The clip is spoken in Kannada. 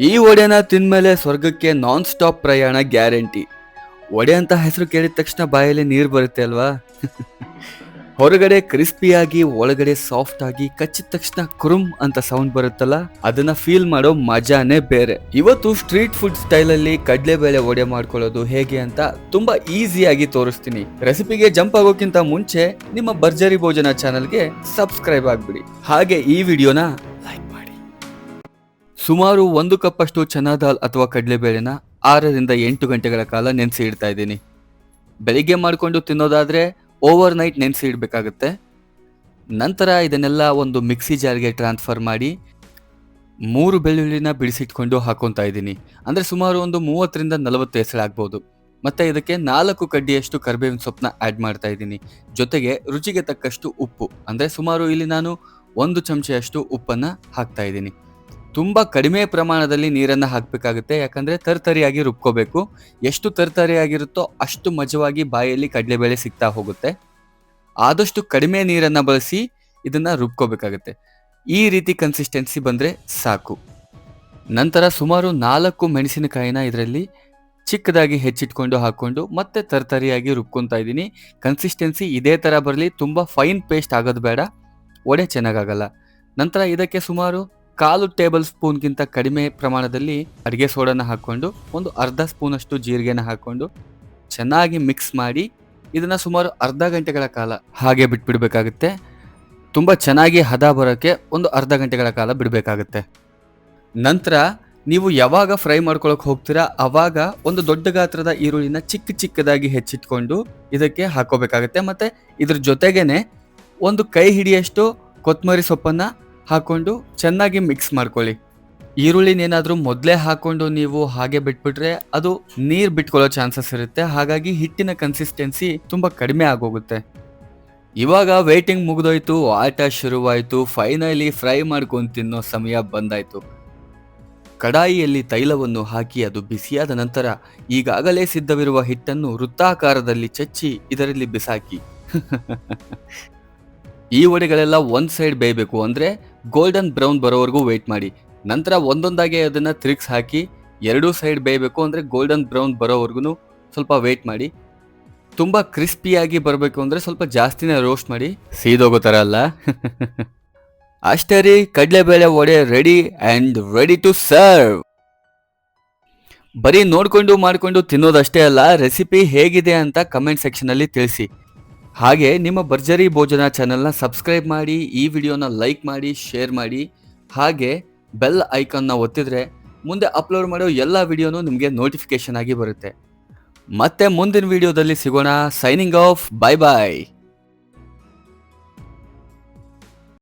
ಈ ಒಡೆನ ತಿಂದ್ಮೇಲೆ ಸ್ವರ್ಗಕ್ಕೆ ನಾನ್ ಸ್ಟಾಪ್ ಪ್ರಯಾಣ ಗ್ಯಾರಂಟಿ. ಒಡೆ ಅಂತ ಹೆಸರು ಕೇಳಿದ ತಕ್ಷಣ ಬಾಯಲ್ಲಿ ನೀರು ಬರುತ್ತೆ ಅಲ್ವಾ? ಹೊರಗಡೆ ಕ್ರಿಸ್ಪಿಯಾಗಿ, ಒಳಗಡೆ ಸಾಫ್ಟ್ ಆಗಿ ಕಚ್ಚಿದ ತಕ್ಷಣ ಕುರುಮ್ ಅಂತ ಸೌಂಡ್ ಬರುತ್ತಲ್ಲ, ಅದನ್ನ ಫೀಲ್ ಮಾಡೋ ಮಜಾನೇ ಬೇರೆ. ಇವತ್ತು ಸ್ಟ್ರೀಟ್ ಫುಡ್ ಸ್ಟೈಲ್ ಅಲ್ಲಿ ಕಡಲೆಬೇಳೆ ಒಡೆ ಮಾಡ್ಕೊಳ್ಳೋದು ಹೇಗೆ ಅಂತ ತುಂಬಾ ಈಸಿಯಾಗಿ ತೋರಿಸ್ತೀನಿ. ರೆಸಿಪಿಗೆ ಜಂಪ್ ಆಗೋಕ್ಕಿಂತ ಮುಂಚೆ ನಿಮ್ಮ ಭರ್ಜರಿ ಭೋಜನ ಚಾನಲ್ಗೆ ಸಬ್ಸ್ಕ್ರೈಬ್ ಆಗ್ಬಿಡಿ. ಹಾಗೆ ಈ ವಿಡಿಯೋನ ಸುಮಾರು ಒಂದು ಕಪ್ಪಷ್ಟು ಚನಾ ದಾಲ್ ಅಥವಾ ಕಡಲೆಬೇಳೆನ ಆರರಿಂದ ಎಂಟು ಗಂಟೆಗಳ ಕಾಲ ನೆನೆಸಿ ಇಡ್ತಾ ಇದ್ದೀನಿ. ಬೆಳಿಗ್ಗೆ ಮಾಡಿಕೊಂಡು ತಿನ್ನೋದಾದರೆ ಓವರ್ ನೈಟ್ ನೆನೆಸಿ ಇಡಬೇಕಾಗುತ್ತೆ. ನಂತರ ಇದನ್ನೆಲ್ಲ ಒಂದು ಮಿಕ್ಸಿ ಜಾರ್ಗೆ ಟ್ರಾನ್ಸ್ಫರ್ ಮಾಡಿ ಮೂರು ಬೆಳ್ಳುಳ್ಳಿನ ಬಿಡಿಸಿಟ್ಕೊಂಡು ಹಾಕೊತಾ ಇದ್ದೀನಿ. ಅಂದರೆ ಸುಮಾರು ಒಂದು ಮೂವತ್ತರಿಂದ ನಲವತ್ತು ಹೆಸರಾಗ್ಬೋದು ಮತ್ತು ಇದಕ್ಕೆ ನಾಲ್ಕು ಕಡ್ಡಿಯಷ್ಟು ಕರಿಬೇವಿನ ಸೊಪ್ಪನ್ನ ಆ್ಯಡ್ ಮಾಡ್ತಾ ಇದ್ದೀನಿ. ಜೊತೆಗೆ ರುಚಿಗೆ ತಕ್ಕಷ್ಟು ಉಪ್ಪು. ಅಂದರೆ ಸುಮಾರು ಇಲ್ಲಿ ನಾನು ಒಂದು ಚಮಚೆಯಷ್ಟು ಉಪ್ಪನ್ನು ಹಾಕ್ತಾ ಇದ್ದೀನಿ. ತುಂಬ ಕಡಿಮೆ ಪ್ರಮಾಣದಲ್ಲಿ ನೀರನ್ನು ಹಾಕಬೇಕಾಗುತ್ತೆ. ಯಾಕಂದರೆ ತರ್ತರಿಯಾಗಿ ರುಬ್ಕೋಬೇಕು. ಎಷ್ಟು ತರ್ತರಿಯಾಗಿರುತ್ತೋ ಅಷ್ಟು ಮಜವಾಗಿ ಬಾಯಲ್ಲಿ ಕಡಲೆಬೇಳೆ ಸಿಗ್ತಾ ಹೋಗುತ್ತೆ. ಆದಷ್ಟು ಕಡಿಮೆ ನೀರನ್ನು ಬಳಸಿ ಇದನ್ನು ರುಬ್ಕೋಬೇಕಾಗುತ್ತೆ. ಈ ರೀತಿ ಕನ್ಸಿಸ್ಟೆನ್ಸಿ ಬಂದರೆ ಸಾಕು. ನಂತರ ಸುಮಾರು ನಾಲ್ಕು ಮೆಣಸಿನಕಾಯಿನ ಇದರಲ್ಲಿ ಚಿಕ್ಕದಾಗಿ ಹೆಚ್ಚಿಟ್ಕೊಂಡು ಹಾಕ್ಕೊಂಡು ಮತ್ತೆ ತರ್ತರಿಯಾಗಿ ರುಬ್ಕೊತಾ ಇದ್ದೀನಿ. ಕನ್ಸಿಸ್ಟೆನ್ಸಿ ಇದೇ ಥರ ಬರಲಿ. ತುಂಬ ಫೈನ್ ಪೇಸ್ಟ್ ಆಗೋದು ಬೇಡ. ಒಡೆ ಚೆನ್ನಾಗಾಗಲ್ಲ. ನಂತರ ಇದಕ್ಕೆ ಸುಮಾರು ಕಾಲು ಟೇಬಲ್ ಸ್ಪೂನ್ಗಿಂತ ಕಡಿಮೆ ಪ್ರಮಾಣದಲ್ಲಿ ಅಡುಗೆ ಸೋಡನ ಹಾಕ್ಕೊಂಡು ಒಂದು ಅರ್ಧ ಸ್ಪೂನಷ್ಟು ಜೀರಿಗೆನ ಹಾಕ್ಕೊಂಡು ಚೆನ್ನಾಗಿ ಮಿಕ್ಸ್ ಮಾಡಿ ಇದನ್ನು ಸುಮಾರು ಅರ್ಧ ಗಂಟೆಗಳ ಕಾಲ ಹಾಗೆ ಬಿಟ್ಬಿಡಬೇಕಾಗುತ್ತೆ. ತುಂಬ ಚೆನ್ನಾಗಿ ಹದ ಬರೋಕ್ಕೆ ಒಂದು ಅರ್ಧ ಗಂಟೆಗಳ ಕಾಲ ಬಿಡಬೇಕಾಗುತ್ತೆ. ನಂತರ ನೀವು ಯಾವಾಗ ಫ್ರೈ ಮಾಡ್ಕೊಳಕ್ಕೆ ಹೋಗ್ತೀರಾ ಆವಾಗ ಒಂದು ದೊಡ್ಡ ಗಾತ್ರದ ಈರುಳ್ಳಿನ ಚಿಕ್ಕ ಚಿಕ್ಕದಾಗಿ ಹೆಚ್ಚಿಟ್ಕೊಂಡು ಇದಕ್ಕೆ ಹಾಕೋಬೇಕಾಗುತ್ತೆ ಮತ್ತು ಇದ್ರ ಜೊತೆಗೇ ಒಂದು ಕೈ ಹಿಡಿಯಷ್ಟು ಕೊತ್ತಂಬರಿ ಸೊಪ್ಪನ್ನು ಹಾಕೊಂಡು ಚೆನ್ನಾಗಿ ಮಿಕ್ಸ್ ಮಾಡ್ಕೊಳ್ಳಿ. ಈರುಳ್ಳಿನೇನಾದರೂ ಮೊದಲೇ ಹಾಕೊಂಡು ನೀವು ಹಾಗೆ ಬಿಟ್ಬಿಟ್ರೆ ಅದು ನೀರು ಬಿಟ್ಕೊಳ್ಳೋ ಚಾನ್ಸಸ್ ಇರುತ್ತೆ. ಹಾಗಾಗಿ ಹಿಟ್ಟಿನ ಕನ್ಸಿಸ್ಟೆನ್ಸಿ ತುಂಬ ಕಡಿಮೆ ಆಗೋಗುತ್ತೆ. ಇವಾಗ ವೇಟಿಂಗ್ ಮುಗಿದೋಯ್ತು, ಆಟ ಶುರುವಾಯಿತು ಫೈನಲಿ ಫ್ರೈ ಮಾಡ್ಕೊಂಡು ತಿನ್ನೋ ಸಮಯ ಬಂದಾಯಿತು. ಕಡಾಯಿಯಲ್ಲಿ ತೈಲವನ್ನು ಹಾಕಿ ಅದು ಬಿಸಿಯಾದ ನಂತರ ಈಗಾಗಲೇ ಸಿದ್ಧವಿರುವ ಹಿಟ್ಟನ್ನು ವೃತ್ತಾಕಾರದಲ್ಲಿ ಚಚ್ಚಿ ಇದರಲ್ಲಿ ಬಿಸಾಕಿ. ಈ ವಡೆಗಳೆಲ್ಲ ಒಂದು ಸೈಡ್ ಬೇಯಬೇಕು ಅಂದರೆ ಗೋಲ್ಡನ್ ಬ್ರೌನ್ ಬರೋವರೆಗೂ ವೆಯ್ಟ್ ಮಾಡಿ. ನಂತರ ಒಂದೊಂದಾಗಿ ಅದನ್ನು ತಿರುಗಿಸಿ ಹಾಕಿ, ಎರಡೂ ಸೈಡ್ ಬೇಯಬೇಕು ಅಂದರೆ ಗೋಲ್ಡನ್ ಬ್ರೌನ್ ಬರೋವರೆಗೂ ಸ್ವಲ್ಪ ವೆಯ್ಟ್ ಮಾಡಿ. ತುಂಬ ಕ್ರಿಸ್ಪಿಯಾಗಿ ಬರಬೇಕು ಅಂದರೆ ಸ್ವಲ್ಪ ಜಾಸ್ತಿನೇ ರೋಸ್ಟ್ ಮಾಡಿ. ಸೀದೋಗೋ ಥರ ಅಲ್ಲ. ಅಷ್ಟೇ ರೀ, ಕಡಲೆಬೇಳೆ vada ready and ready to serve ಬರೀ ನೋಡಿಕೊಂಡು ಮಾಡಿಕೊಂಡು ತಿನ್ನೋದಷ್ಟೇ ಅಲ್ಲ ರೆಸಿಪಿ ಹೇಗಿದೆ ಅಂತ ಕಮೆಂಟ್ ಸೆಕ್ಷನಲ್ಲಿ ತಿಳಿಸಿ. ಹಾಗೆ ನಿಮ್ಮ ಭರ್ಜರಿ ಭೋಜನ ಚಾನೆಲ್ನ ಸಬ್ಸ್ಕ್ರೈಬ್ ಮಾಡಿ, ಈ ವಿಡಿಯೋನ ಲೈಕ್ ಮಾಡಿ ಶೇರ್ ಮಾಡಿ. ಹಾಗೆ ಬೆಲ್ ಐಕನ್ನ ಒತ್ತಿದ್ರೆ ಮುಂದೆ ಅಪ್ಲೋಡ್ ಮಾಡೋ ಎಲ್ಲ ವಿಡಿಯೋನು ನಿಮಗೆ ನೋಟಿಫಿಕೇಶನ್ ಆಗಿ ಬರುತ್ತೆ. ಮತ್ತೆ ಮುಂದಿನ ವಿಡಿಯೋದಲ್ಲಿ ಸಿಗೋಣ. ಸೈನಿಂಗ್ ಆಫ್ ಬಾಯ್ ಬಾಯ್